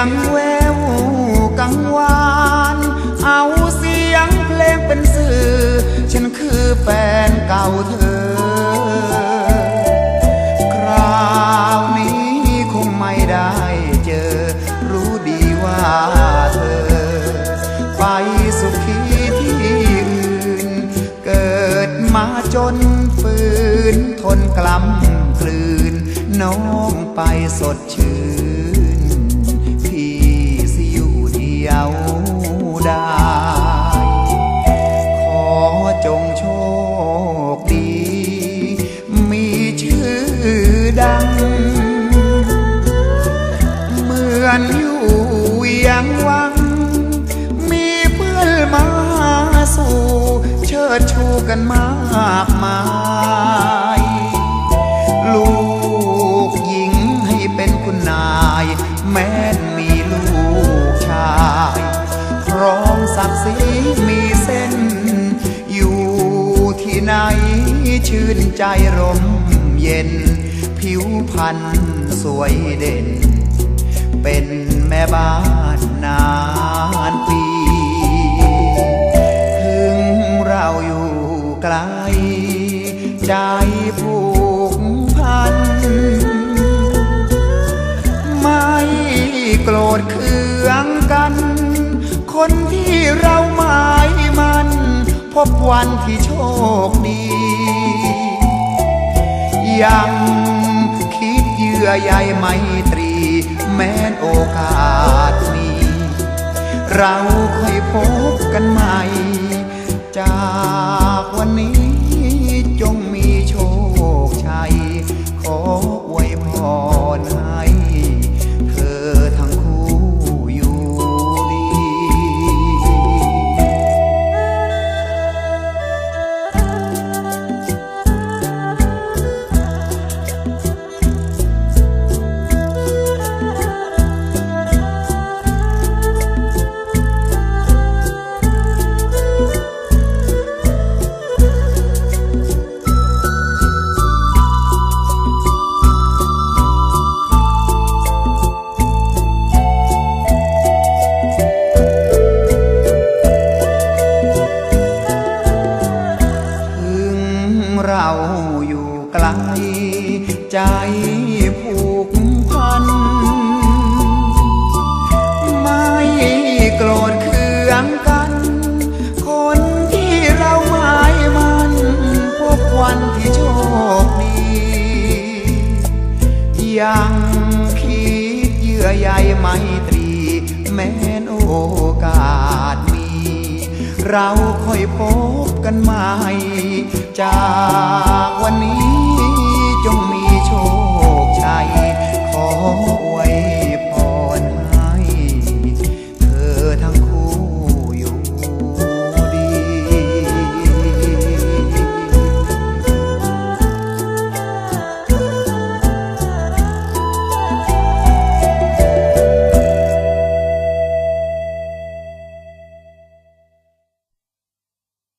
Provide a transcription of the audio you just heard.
ยงแววกังวาน เอาเสียงเพลงเป็นสื่อ ฉันคือแฟนเก่าเธอ คราวนี้คงไม่ได้เจอ รู้ดีว่าเธอ ไปสุขีที่อื่น เกิดมาจนฝืน ทนกล้ำกลืน น้องไปสดชื่น เดียวได้ ขอจงโชคดี มีชื่อดัง เหมือนอยู่เวียงวัง มีเพื่อนมาสู่ เชิดชูกันมากมายลูกหญิงให้เป็นคุณนายแม้ ศักดิ์ศรีมีเส้น อยู่ที่ไหนชื่นใจร่มเย็น ผิวพรรณสวยเด่น เป็นแม่บ้านนานปี ถึงเราอยู่ไกล ใจผูกพัน ไม่โกรธเคืองกัน คนที่เราหมายมัน พบวันที่โชคดี ยังคิดเยื่อใยไมตรี แม้นโอกาสมี เรา ผูกพัน ไม่โกรธเคืองกัน คนที่เราหมายมันพบวันที่โชคดียังคิดเยื่อใยไมตรี แม้นโอกาสมี เราค่อยพบกันใหม่ จากวันนี้จงมี time.